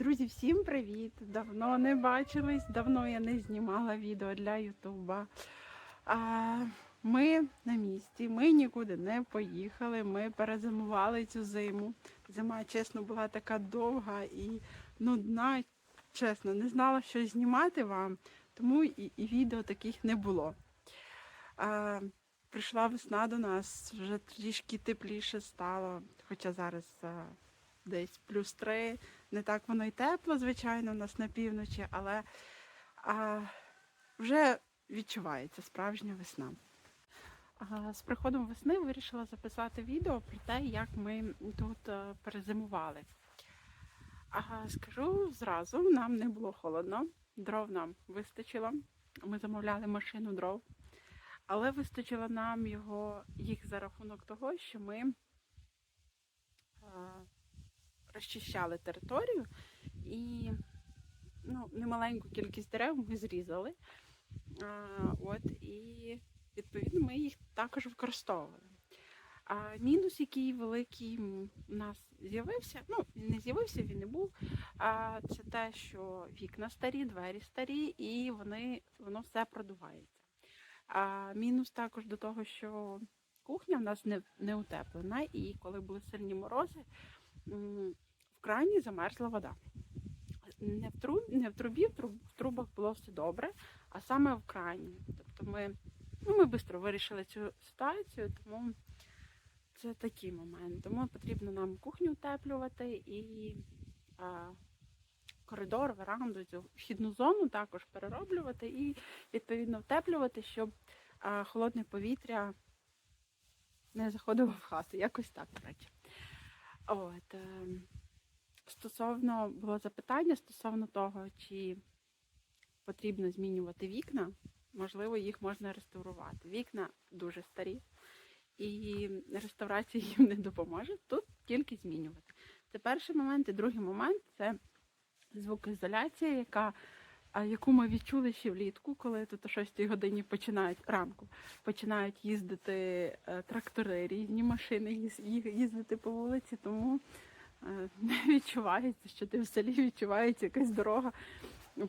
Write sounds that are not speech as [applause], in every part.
Друзі, всім привіт! Давно не бачились, давно я не знімала відео для Ютуба. Ми на місці, ми нікуди не поїхали. Ми перезимували цю зиму. Зима, чесно, була така довга і нудна. Чесно, не знала, що знімати вам, тому і, і відео таких не було. А, Прийшла весна до нас, вже трішки тепліше стало, хоча зараз а, десь плюс три. Не так воно й тепло, звичайно, у нас на півночі, але а, вже відчувається справжня весна. З приходом весни вирішила записати відео про те, як ми тут перезимували. Скажу зразу, нам не було холодно, дров нам вистачило. Ми замовляли машину дров, але вистачило нам його їх за рахунок того, що ми. Розчищали територію і ну, немаленьку кількість дерев ми зрізали. А, от, і відповідно ми їх також використовували. А мінус, який великий у нас з'явився, ну він не з'явився, він не був. А це те, що вікна старі, двері старі, і вони, воно все продувається. А мінус також до того, що кухня в нас не, не утеплена, і коли були сильні морози, в крані замерзла вода. Не в, труб, не в трубі, в трубах було все добре, а саме в крані. Тобто ми, ну, ми швидко вирішили цю ситуацію, тому це такий момент. Тому потрібно нам кухню утеплювати і а, коридор, веранду, цю вхідну зону також перероблювати і відповідно втеплювати, щоб а, холодне повітря не заходило в хату. Якось так, до речі. От, е, стосовно було запитання стосовно того, чи потрібно змінювати вікна, можливо, їх можна реставрувати. Вікна дуже старі, і реставрація їм не допоможе. Тут тільки змінювати. Це перший момент, і другий момент це звукоізоляція, яка, яку ми відчули ще влітку, коли тут о 6 годині починають ранку, починають їздити е, трактори, різні машини їздити по вулиці, тому е, не [laughs] відчувається, що ти в селі відчувається якась дорога,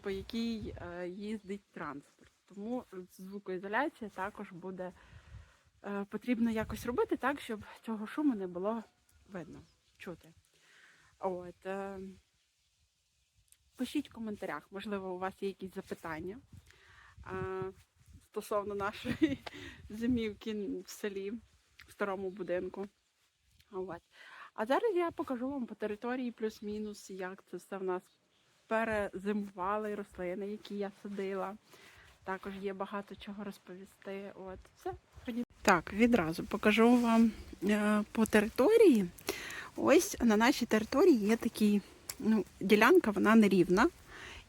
по якій е, їздить транспорт. Тому звукоізоляція також буде потрібно якось робити так, щоб цього шуму не було видно, чути. От, пишіть в коментарях, можливо, у вас є якісь запитання е, стосовно нашої [laughs] зимівки в селі, в старому будинку. От. А зараз я покажу вам по території плюс-мінус, як це все в нас перезимували рослини, які я садила. Також є багато чого розповісти. От, все. Так, відразу покажу вам е, по території. Ось на нашій території є такі, ну, ділянка, вона нерівна.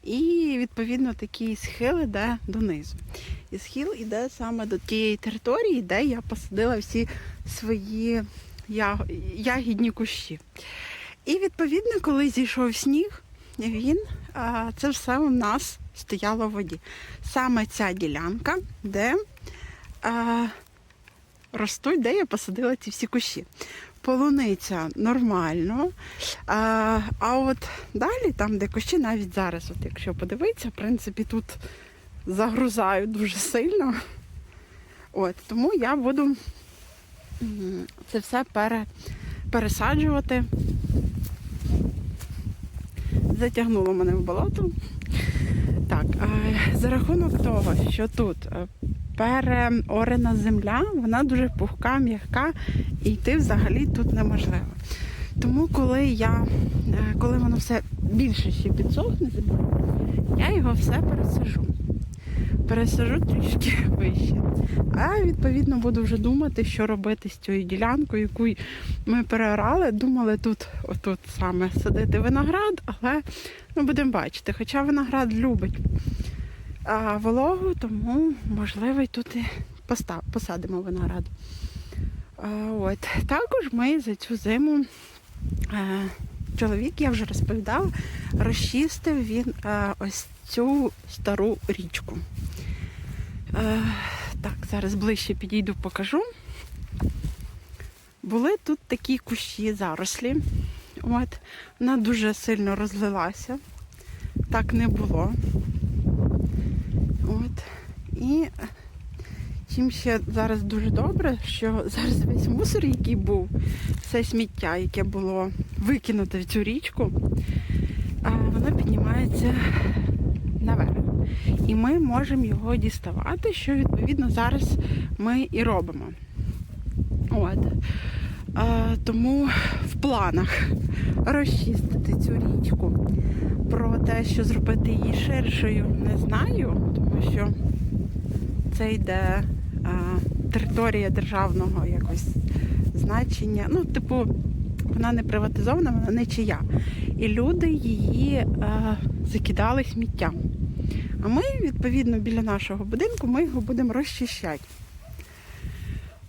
І відповідно такий схил іде донизу. І схил іде саме до тієї території, де я посадила всі свої ягідні кущі. І відповідно, коли зійшов сніг, він це все у нас стояло в воді. Саме ця ділянка, де ростуть, де я посадила ці всі кущі. Полуниця нормально. А, а от далі, там, де кущі, навіть зараз, от якщо подивитися, в принципі, тут загрузаю дуже сильно. От, тому я буду це все пере, пересаджувати. Затягнуло мене в болото. Так, е, за рахунок того, що тут е, переорена земля, вона дуже пухка, м'яка, і йти взагалі тут неможливо. Тому коли я, е, коли воно все більше ще підсохне я його все пересажу. Пересажу трішки [laughs] вище. А відповідно буду вже думати, що робити з цією ділянкою, яку ми переорали. Думали тут, отут саме садити виноград, але ну, будемо бачити. Хоча виноград любить вологу, тому можливо і тут і посадимо виноград. От. Також ми за цю зиму. Е, Чоловік, я вже розповідала, розчистив він е, ось цю стару річку. Е, так, зараз ближче підійду, покажу. Були тут такі кущі зарослі. От, вона дуже сильно розлилася. Так не було. І чим ще зараз дуже добре, що зараз весь мусор, який був, все сміття, яке було викинуте в цю річку, воно піднімається наверх. І ми можемо його діставати, що відповідно зараз ми і робимо. От. А, тому в планах розчистити цю річку. Про те, що зробити її ширшою, не знаю, тому що це йде а, територія державного якось значення. Ну, типу, вона не приватизована, вона не чия. І люди її а, закидали сміттям. А ми, відповідно, біля нашого будинку ми його будемо розчищати.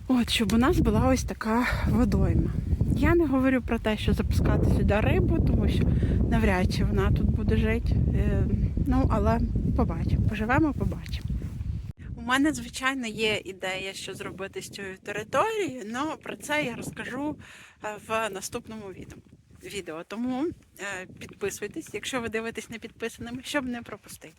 От, щоб у нас була ось така водойма. Я не говорю про те, що запускати сюди рибу, тому що навряд чи вона тут буде жити. Е, Ну, але побачимо. Поживемо, побачимо. У мене, звичайно, є ідея, що зробити з цією територією, але про це я розкажу е, в наступному відео. Тому е, підписуйтесь, якщо ви дивитесь не підписаними, щоб не пропустити.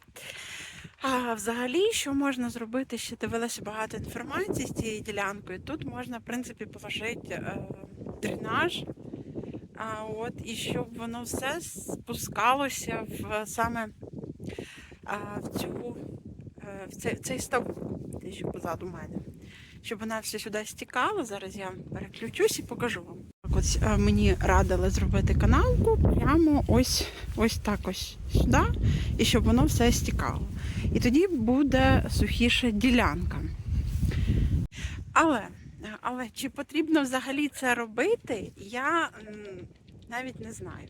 А взагалі, що можна зробити? Ще дивилася багато інформації з цією ділянкою. Тут можна, в принципі, положити е, дренаж, а, от, і щоб воно все спускалося в саме в цю в цей, в цей ставок, що позаду мене. Щоб вона все сюди стікала. Зараз я переключусь і покажу вам. Ось е, мені радили зробити канавку прямо ось, ось так ось сюди, і щоб воно все стікало. І тоді буде сухіша ділянка. Але, але чи потрібно взагалі це робити, я навіть не знаю.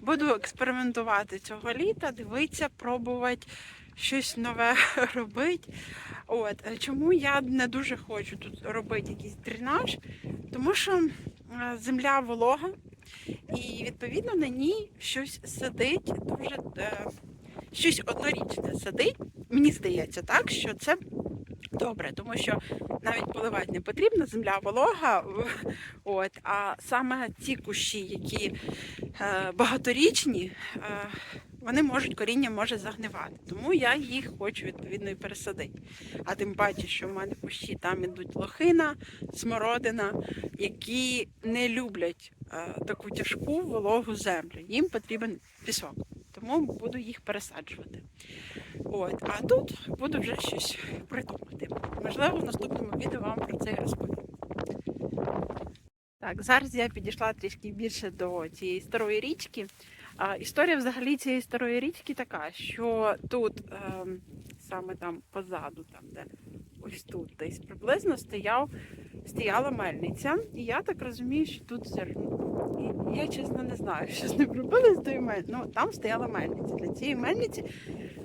Буду експериментувати цього літа, дивитися, пробувати щось нове [laughs] робити. От. е, Чому я не дуже хочу тут робити якийсь дренаж? Тому що е, земля волога, і відповідно на ній щось сидить дуже е, щось однорічне сидить. Мені здається, так, що це добре, тому що навіть поливати не потрібно, земля волога. [laughs] От, а саме ці кущі, які е, багаторічні, е, вони можуть коріння може загнивати. Тому я їх хочу відповідно і пересадити. А тим паче, що в мене кущі там ідуть лохина, смородина, які не люблять е, таку тяжку вологу землю. Їм потрібен пісок. Тому буду їх пересаджувати. От, а тут буду вже щось придумати. Можливо, в наступному відео вам про це розповім. Так, зараз я підійшла трішки більше до цієї старої річки. Історія взагалі цієї старої річки така, що тут ем, саме там позаду, там де ось тут десь приблизно стояв, стояла мельниця. І я так розумію, що тут зерно. І я чесно не знаю, [laughs] що з ним робили з тою мельницею. Ну, там стояла мельниця. Для цієї мельниці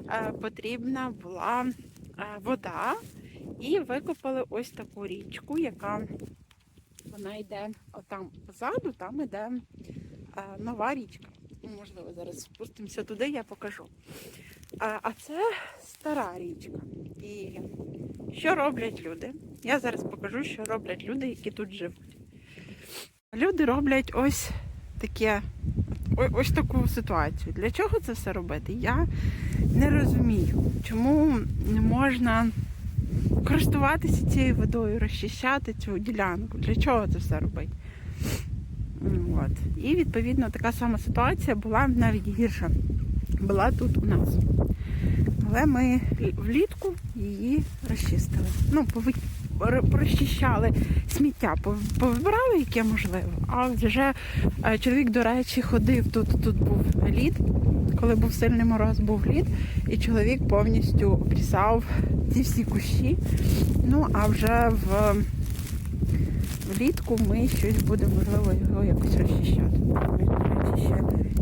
е, потрібна була е, вода. І викопали ось таку річку, яка вона йде отам позаду, там йде е, нова річка. Ну, Можливо, зараз спустимося туди, я покажу. А, а це стара річка. І що роблять люди? Я зараз покажу, що роблять люди, які тут живуть. Люди роблять ось таке, ось таку ситуацію. Для чого це все робити? Я не розумію, чому не можна користуватися цією водою, розчищати цю ділянку. Для чого це все робити? От. І відповідно така сама ситуація була навіть гірша. Була тут у нас. Але ми влітку її розчистили. Ну, прочищали сміття, пов- повибирали, яке можливо. А вже е, чоловік, до речі, ходив тут. Тут був лід, коли був сильний мороз, був лід, і чоловік повністю обрізав ці всі кущі. Ну, а вже в влітку ми щось будемо, можливо, його якось розчищати. Ще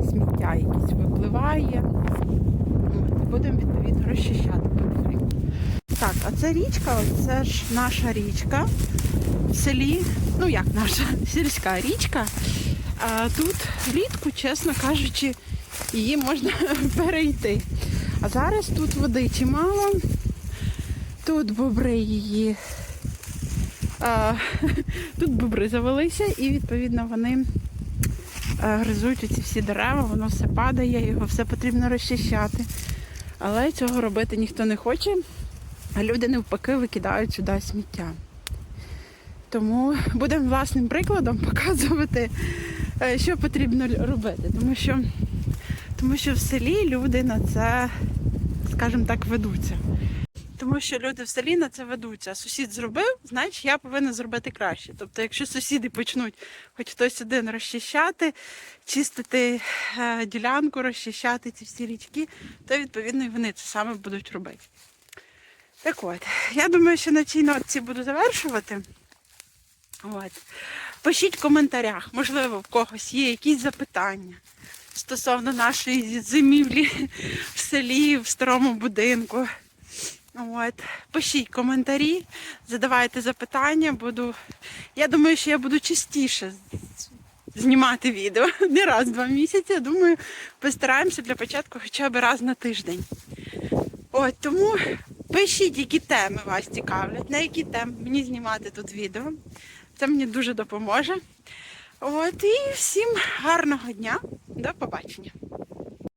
сміття якесь випливає. От, і Будемо відповідно розчищати потихеньку. Так, а це річка, це ж наша річка в селі, ну як наша [laughs] сільська річка. А тут влітку, чесно кажучи, її можна [laughs] перейти. А зараз тут води чимало. Тут бобри її. А, [laughs] тут бобри завелися і відповідно вони гризуть оці всі дерева, воно все падає, його все потрібно розчищати. Але цього робити ніхто не хоче, а люди навпаки викидають сюди сміття. Тому будемо власним прикладом [laughs] показувати, е, що потрібно робити. Тому що, тому що в селі люди на це, скажімо так, ведуться. Тому що люди в селі на це ведуться. Сусід зробив, значить я повинна зробити краще. Тобто, якщо сусіди почнуть хоч хтось один розчищати, чистити е, ділянку, розчищати ці всі річки, то відповідно і вони це саме будуть робити. Так от, я думаю, що на цій нотці буду завершувати. От. Пишіть в коментарях, можливо, в когось є якісь запитання стосовно нашої зимівлі в селі, в старому будинку. От. Пишіть коментарі, задавайте запитання. Буду... Я думаю, що я буду частіше знімати відео. [laughs] Не раз в два місяці. Думаю, постараємося для початку хоча б раз на тиждень. От, тому пишіть, які теми вас цікавлять, на які теми мені знімати тут відео. Це мені дуже допоможе. От, і всім гарного дня. До побачення.